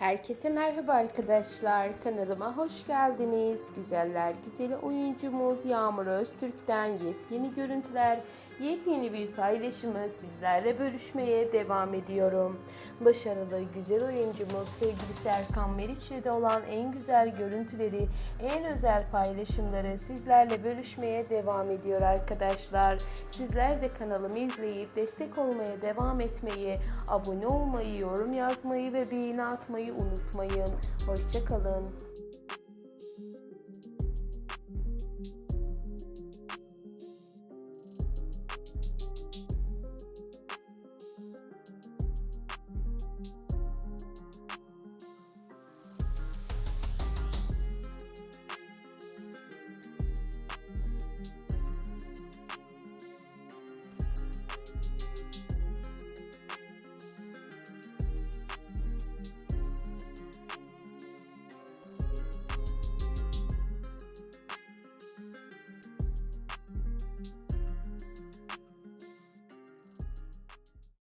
Herkese merhaba arkadaşlar. Kanalıma hoş geldiniz. Güzeller güzeli oyuncumuz Yağmur Öztürk'ten yepyeni görüntüler, yepyeni bir paylaşımı sizlerle bölüşmeye devam ediyorum. Başarılı güzel oyuncumuz sevgili Serkan Meriç ile de olan en güzel görüntüleri, en özel paylaşımları sizlerle bölüşmeye devam ediyor arkadaşlar. Sizler de kanalımı izleyip destek olmaya devam etmeyi, abone olmayı, yorum yazmayı ve beğeni atmayı unutmayın. Hoşçakalın.